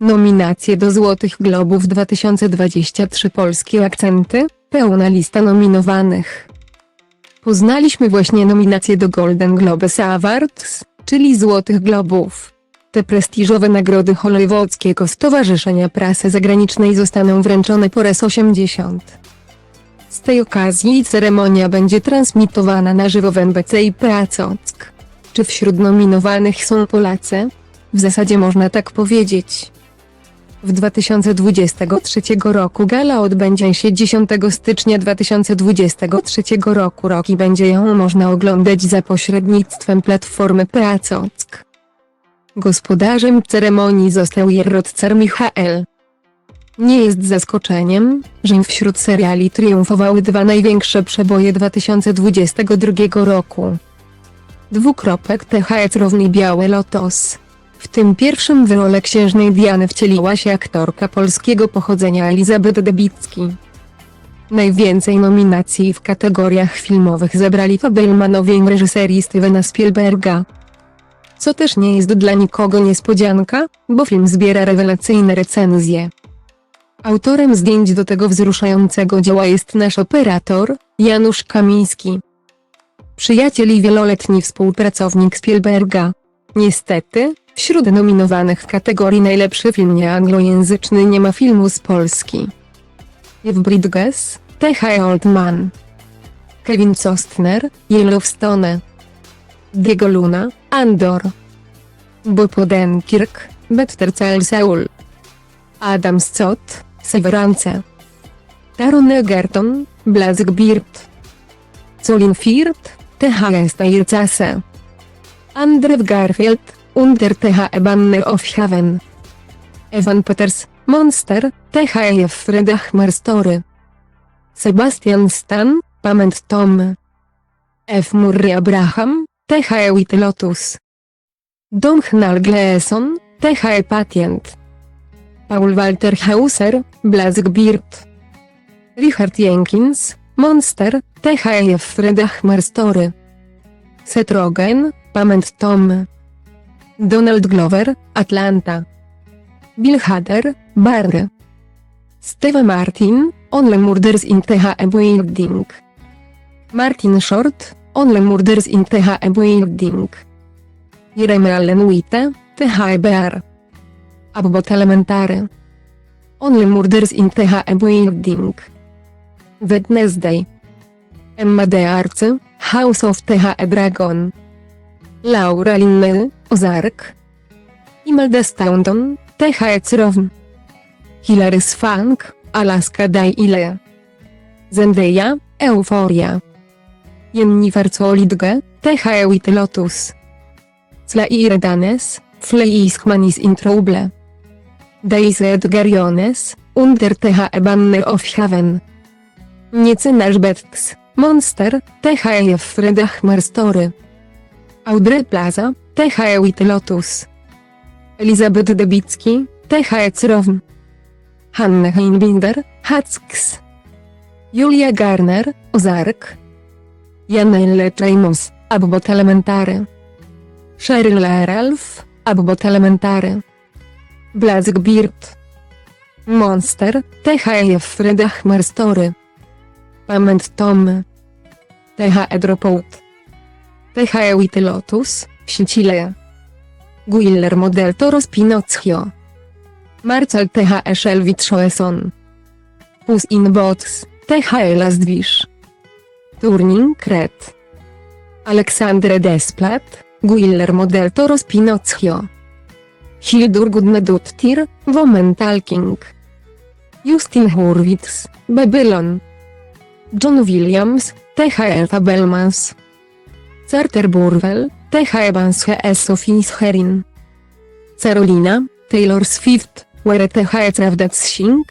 Nominacje do Złotych Globów 2023 Polskie akcenty, pełna lista nominowanych. Poznaliśmy właśnie nominacje do Golden Globes Awards, czyli Złotych Globów. Te prestiżowe nagrody hollywoodzkiego Stowarzyszenia Prasy Zagranicznej zostaną wręczone po raz 80. Z tej okazji ceremonia będzie transmitowana na żywo w NBC i Pracock. Czy wśród nominowanych są Polacy? W zasadzie można tak powiedzieć. W 2023 roku gala odbędzie się 10 stycznia 2023 roku rok i będzie ją można oglądać za pośrednictwem platformy Pracock. Gospodarzem ceremonii został Jerrodcar Michael. Nie jest zaskoczeniem, że wśród seriali triumfowały dwa największe przeboje 2022 roku. Dwukropek THC równy Biały Lotos. W tym pierwszym w rolę księżnej Diany wcieliła się aktorka polskiego pochodzenia Elizabeth Debicki. Najwięcej nominacji w kategoriach filmowych zebrali Fabelmanowie reżyserii Stevena Spielberga. Co też nie jest dla nikogo niespodzianka, bo film zbiera rewelacyjne recenzje. Autorem zdjęć do tego wzruszającego dzieła jest nasz operator, Janusz Kamiński. Przyjaciel i wieloletni współpracownik Spielberga. Niestety, wśród nominowanych w kategorii najlepszy film nieanglojęzyczny nie ma filmu z Polski. Jeff Bridges, T.H. Oldman. Kevin Costner, Yellowstone. Diego Luna, Andor. Bob Odenkirk, Better Call Saul. Adam Scott, Severance. Taron Egerton, Blackbeard. Colin Firth, THS Taircase. Andrew Garfield, Under THE Banner of Heaven. Evan Peters, Monster, THF Fredach Story. Sebastian Stan, Pament Tom. F. Murray Abraham, THE White Lotus. Domhnall Gleeson, THE Patient. Paul Walter Hauser, Blackbeard. Richard Jenkins, Monster, THF Fredach Story. Seth Rogen, Pament Tom. Donald Glover, Atlanta. Bill Hader, Barry. Steve Martin, Only Murders in THE Building. Martin Short, Only Murders in THE Building. Jeremy Allen White, THE Bear. Abbott Elementary. Only Murders in THE Building. Wednesday. Emma De Arce, House of THE Dragon. Laura Linney, Ozark. Imelda Staunton, THE Cyrown. Hilary Swank, Alaska Daily. Zendaya, Euforia. Jennifer Solidge, THE White Lotus. Slair Danes, Fleischman is in Trouble. Daisy Edgar Jones, Under THE Banner of Heaven. Niecenasz Betts, Monster, THE Fredach Story. Audrey Plaza, THE Lotus. Elizabeth Debicki, THE Cyrown. Hannah Heinbinder, Hacks. Julia Garner, Ozark. Janelle Chamos, Abbott Elementary. Cheryl Ralph, Abbott Elementary. Blackbeard. Monster, THE Fredach Story. Pament Tom. THE Dropout. THE White Lotus, Sicile. Guillermo del Toro Pinocchio. Marcel THE Shelby Choeson. Puss in Bots, THE Last Wish. Turning Red. Aleksandre Desplat, Guillermo del Toro Pinocchio. Hildur Gudnadottir, Woman Talking. Justin Hurwitz, Babylon. John Williams, THE Fabelmans. Carter Burwell, THE Banshee Sophie Herin. Carolina, Taylor Swift, Where THE Prawda Sing.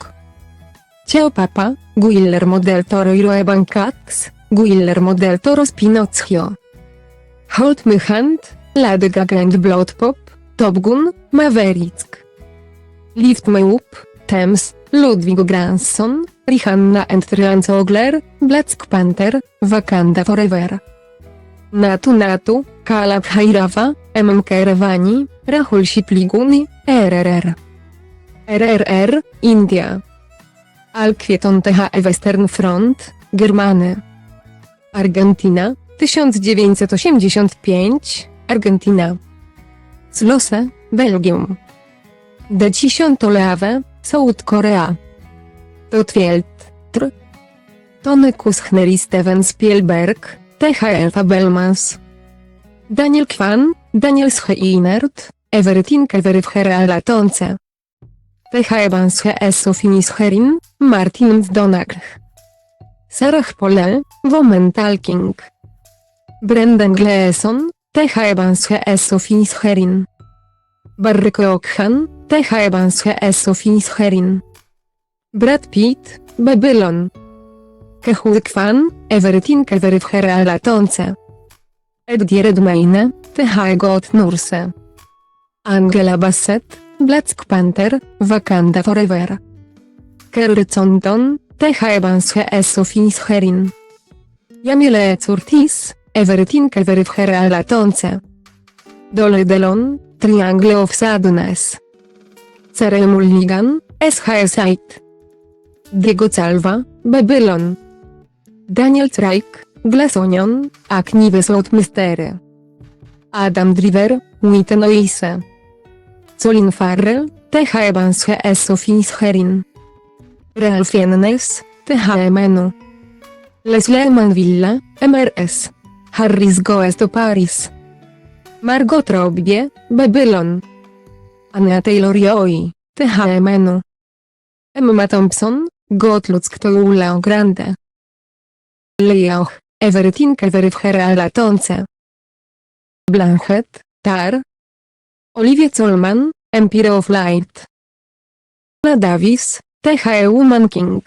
Ciao Papa, Guillermo del Toro i Roeban Cax, Guillermo del Toro Pinocchio. Hold My Hand, Lady Gaga and Blood Pop, Top Gun, Maverick. Lift Me Up, Thames, Ludwig Granson, Rihanna and Trance Ogler, Black Panther, Wakanda Forever. Natu Natu, Kalab Hairawa, MMK Rewani, Rahul Sipliguni, RRR. RRR, India. Alquieton THE Western Front, Germany. Argentina, 1985, Argentina. Slose, Belgium. D10 Leave, South Korea. Totwield, Tr. Tony Kuschner i Steven Spielberg, THL Fabelmans. Daniel Kwan, Daniel Scheinert, Everything Everywhere Latonce. TH Evans HS Sofinis Herin, Martin Mcdonagh. Sarah Polel, Woman Talking. Brendan Gleeson, TH Evans HS Sofinis Herin. Barry Cookhan, TH Evans HS Sofinis Herin. Brad Pitt, Babylon. Kehul Kwan, Everything Everywhere Latonce. Eddie Redmayne, TH God Nurse. Angela Bassett, Black Panther, Wakanda Forever. Kerry Condon, TH Evans HS Sofinis Herin. Jamile Curtis, Everything Everywhere Latonce. Dole Delon, Triangle of Sadness. Cereal Mulligan, SHS 8. Diego Calva, Babylon. Daniel Craig, Glass Onion, Aknives Out Mystery. Adam Driver, Witten Oise. Colin Farrell, TH Evans HS Sofinis Herin. Ralph Fiennes, TH Menu. Leslie Manvilla, MRS. Harris Goes to Paris. Margot Robbie, Babylon. Anna Taylor-Joy, TH Menu. Emma Thompson, Gottluck to Leo Grande. Leoch, Everything Everywhere Latonce. Blanchett, Tar. Olivia Colman, Empire of Light. La Davis, THE Woman King.